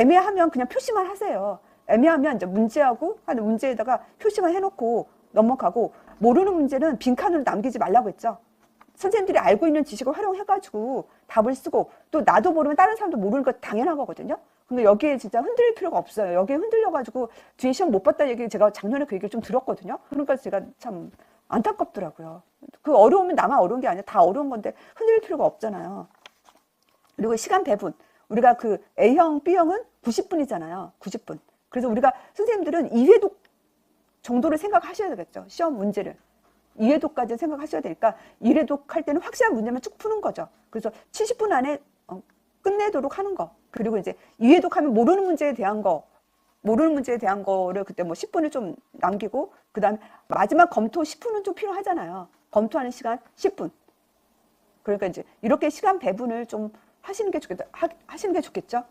애매하면 그냥 표시만 하세요. 애매하면 이제 문제하고 하는 문제에다가 표시만 해놓고 넘어가고 모르는 문제는 빈칸을 남기지 말라고 했죠. 선생님들이 알고 있는 지식을 활용해가지고 답을 쓰고 또 나도 모르면 다른 사람도 모르는 거 당연한 거거든요. 근데 여기에 진짜 흔들릴 필요가 없어요. 여기에 흔들려가지고 뒤에 시험 못 봤다 얘기 제가 작년에 그 얘기를 좀 들었거든요. 그러니까 제가 참 안타깝더라고요. 그 어려우면 나만 어려운 게 아니라 다 어려운 건데 흔들릴 필요가 없잖아요. 그리고 시간 배분. 우리가 그 A형, B형은 90분이잖아요. 90분. 그래서 우리가 선생님들은 2회독 정도를 생각하셔야 되겠죠. 시험 문제를. 2회독까지 생각하셔야 되니까 1회독 할 때는 확실한 문제만 쭉 푸는 거죠. 그래서 70분 안에 어, 끝내도록 하는 거. 그리고 이제 2회독 하면 모르는 문제에 대한 거, 모르는 문제에 대한 거를 그때 뭐 10분을 좀 남기고, 그 다음에 마지막 검토 10분은 좀 필요하잖아요. 검토하는 시간 10분. 그러니까 이제 이렇게 시간 배분을 좀 하시는 게 좋겠다. 하, 하시는 게 좋겠죠.